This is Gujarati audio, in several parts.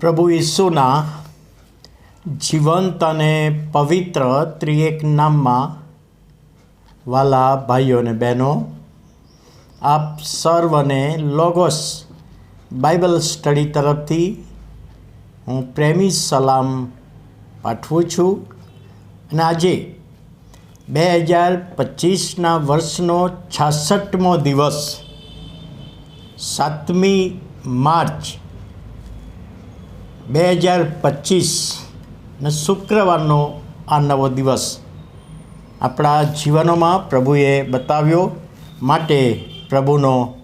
પ્રભુ ઈસુના જીવંત અને પવિત્ર ત્રિએક નામમાં વાલા ભાઈઓ અને બહેનો, આપ સર્વને લોગોસ બાઇબલ સ્ટડી તરફથી હું પ્રેમી સલામ પાઠવું છું અને આજે બે હજાર પચીસના વર્ષનો છાસઠમો દિવસ, સાતમી માર્ચ બે હજાર પચીસને શુક્રવારનો આ નવો દિવસ આપણા જીવનોમાં પ્રભુએ બતાવ્યો માટે પ્રભુનો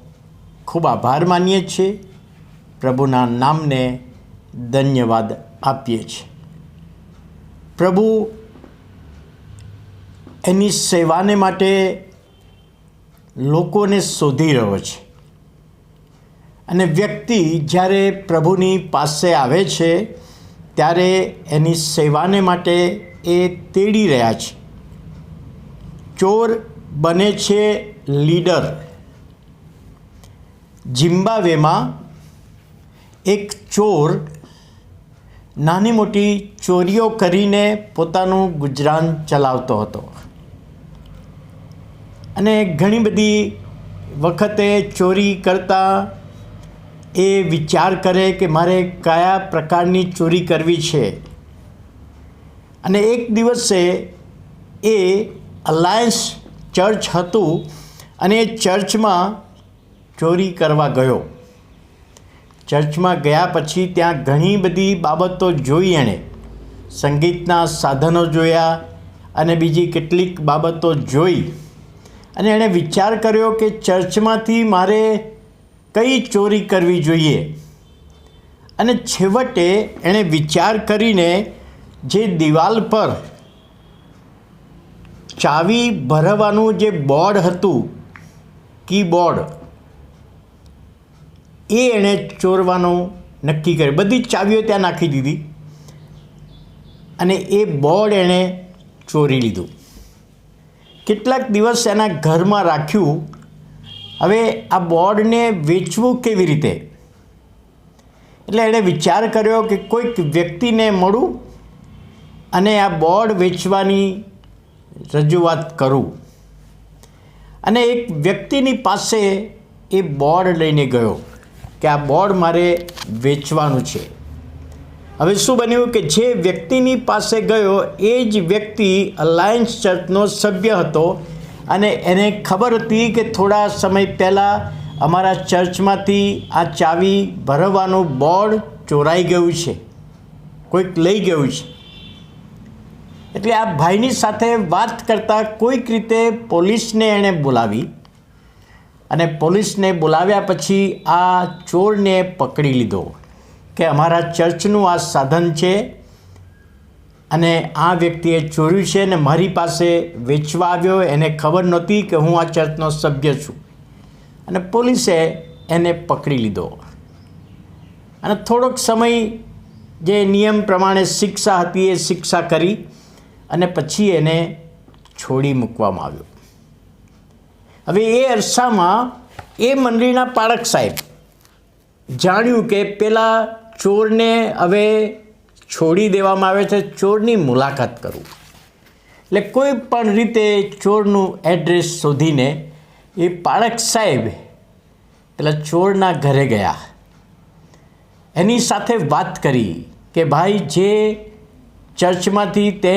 ખૂબ આભાર માનીએ છીએ. પ્રભુના નામને ધન્યવાદ આપીએ છીએ. પ્રભુ એની સેવાને માટે લોકોને શોધી રહ્યો છે. અને વ્યક્તિ જ્યારે પ્રભુની પાસે આવે છે, ત્યારે એની સેવાને માટે એ તેડી રહ્યા છે. ચોર બને છે લીડર. જિમ્બાવેમાં એક ચોર નાની મોટી ચોરીઓ કરીને પોતાનું ગુજરાન ચલાવતો હતો. અને ઘણી બધી વખતે ચોરી કરતા એ વિચાર કરે કે મારે કયા પ્રકારની ચોરી કરવી છે. અને એક દિવસે એ અલાયન્સ ચર્ચ હતું અને એ ચર્ચમાં ચોરી કરવા ગયો. ચર્ચમાં ગયા પછી ત્યાં ઘણી બધી બાબતો જોઈ એણે. સંગીતના સાધનો જોયા અને બીજી કેટલીક બાબતો જોઈ. અને એણે વિચાર કર્યો કે ચર્ચમાંથી મારે કઈ ચોરી કરવી જોઈએ? અને છેવટે એણે વિચાર કરીને જે દિવાલ પર ચાવી ભરવાનું જે બોર્ડ હતું, કીબોર્ડ, એ એણે ચોરવાનું નક્કી કર્યું. બધી ચાવીઓ ત્યાં નાખી દીધી અને એ બોર્ડ એણે ચોરી લીધું. કેટલાક દિવસ એના ઘરમાં રાખ્યું હવે આ બોર્ડને વેચવું કેવી રીતે? એટલે એણે વિચાર કર્યો કે કોઈક વ્યક્તિને મળું અને આ બોર્ડ વેચવાની રજૂઆત કરું. અને એક વ્યક્તિની પાસે એ બોર્ડ લઈને ગયો કે આ બોર્ડ મારે વેચવાનું છે. હવે શું બન્યું કે જે વ્યક્તિની પાસે ગયો, એ જ વ્યક્તિ અલાયન્સ ચર્ચનો સભ્ય હતો અને એને ખબર હતી કે થોડા સમય પહેલાં અમારા ચર્ચમાંથી આ ચાવી ભરવાનું બોર્ડ ચોરાઈ ગયું છે. કોઈક લઈ ગયું છે. એટલે આ ભાઈની સાથે વાત કરતાં કોઈક રીતે પોલીસને એણે બોલાવી અને પોલીસને બોલાવ્યા પછી આ ચોરને પકડી લીધો કે અમારા ચર્ચનું આ સાધન છે અને આ વ્યક્તિએ ચોર્યું છે અને મારી પાસે વેચવા આવ્યો એને ખબર નહોતી કે હું આ ચર્ચનો સભ્ય છું. અને પોલીસે એને પકડી લીધો. અને થોડોક સમય જે નિયમ પ્રમાણે શિક્ષા હતી એ શિક્ષા કરી અને પછી એને છોડી મૂકવામાં આવ્યો. હવે એ અરસામાં એ મંડળીના પાળક સાહેબ જાણ્યું કે પેલા ચોરને હવે છોડી દેવામાં આવે છે, ચોરની મુલાકાત કરવું એટલે કોઈ પણ રીતે ચોરનું એડ્રેસ શોધીને એ પાળક સાહેબ પેલા ચોરના ઘરે ગયા. એની સાથે વાત કરી કે ભાઈ જે ચર્ચમાંથી તે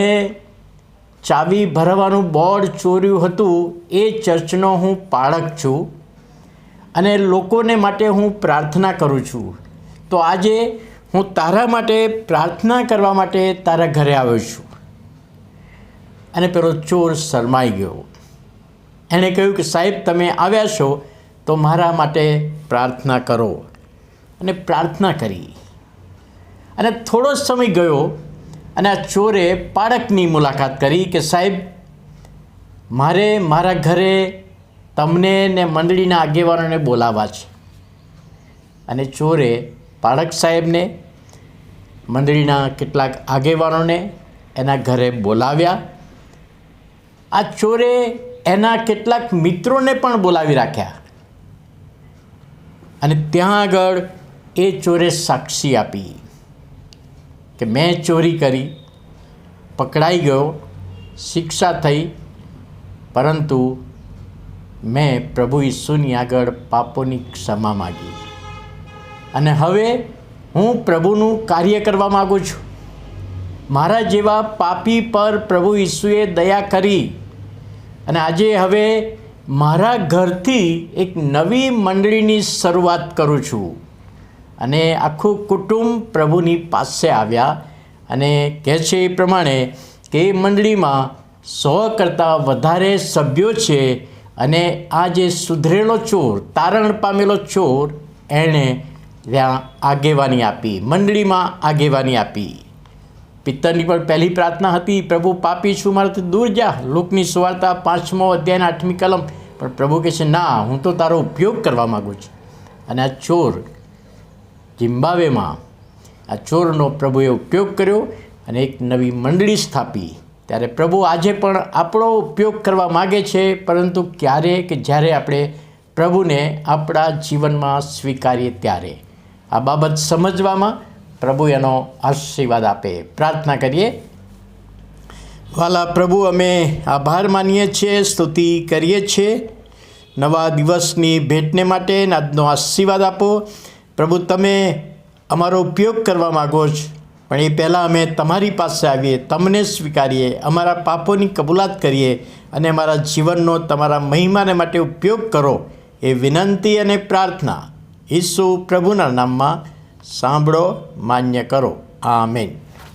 ચાવી ભરવાનું બોર્ડ ચોર્યું હતું, એ ચર્ચનો હું પાળક છું અને લોકોને માટે હું પ્રાર્થના કરું છું. તો આજે હું તારા માટે પ્રાર્થના કરવા માટે તારા ઘરે આવ્યો છું. અને પેલો ચોર શરમાઈ ગયો. એણે કહ્યું કે, સાહેબ, તમે આવ્યા છો તો મારા માટે પ્રાર્થના કરો. અને પ્રાર્થના કરી. અને થોડો સમય ગયો અને આ ચોરે પાળકની મુલાકાત કરી કે, સાહેબ, મારે મારા ઘરે તમને ને મંડળીના આગેવાનોને બોલાવવા છે. અને ચોરે પાળક સાહેબને મંડળીના કેટલાક આગેવાનોને એના ઘરે બોલાવ્યા. આ ચોરે એના કેટલાક મિત્રોને પણ બોલાવી રાખ્યા. અને ત્યાં આગળ એ ચોરે સાક્ષી આપી કે મેં ચોરી કરી, પકડાઈ ગયો, શિક્ષા થઈ, પરંતુ મેં પ્રભુ ઈસુની આગળ પાપોની ક્ષમા માગી. અને હવે હું પ્રભુનું કાર્ય કરવા માગું છું. મારા જેવા પાપી પર પ્રભુ ઈસુએ દયા કરી. અને આજે હવે મારા ઘરથી એક નવી મંડળીની શરૂઆત કરું છું. અને આખું કુટુંબ પ્રભુની પાસે આવ્યા અને કહે છે એ પ્રમાણે કે એ મંડળીમાં સો કરતાં વધારે સભ્યો છે અને આ જે સુધરેલો ચોર, તારણ પામેલો ચોર, એણે ત્યાં આગેવાની આપી, મંડળીમાં આગેવાની આપી. પિત્તરની પણ પહેલી પ્રાર્થના હતી, પ્રભુ, પાપી છું, મારાથી દૂર જા. લોકની સુવાર્તા પાંચમો અધ્યાયના આઠમી કલમ. પણ પ્રભુ કહે છે, ના, હું તો તારો ઉપયોગ કરવા માગું છું. અને આ ચોર જિમ્બાવેમાં આ ચોરનો પ્રભુએ ઉપયોગ કર્યો અને એક નવી મંડળી સ્થાપી. ત્યારે પ્રભુ આજે પણ આપણો ઉપયોગ કરવા માગે છે, પરંતુ ક્યારે કે જ્યારે આપણે પ્રભુને આપણા જીવનમાં સ્વીકારીએ ત્યારે. આ બાબત સમજવામાં પ્રભુ એનો આશીર્વાદ આપે. પ્રાર્થના કરીએ. વાલા પ્રભુ, અમે આભાર માનીએ છીએ, સ્તુતિ કરીએ છીએ. નવા દિવસની ભેટને માટે આજનો આશીર્વાદ આપો. પ્રભુ, તમે અમારો ઉપયોગ કરવા માગો છો, પણ એ પહેલાં અમે તમારી પાસે આવીએ, તમને સ્વીકારીએ, અમારા પાપોની કબૂલાત કરીએ અને અમારા જીવનનો તમારા મહિમાને માટે ઉપયોગ કરો એ વિનંતી અને પ્રાર્થના ઈસુ પ્રભુના નામમાં સાંભળો માન્ય કરો આમેન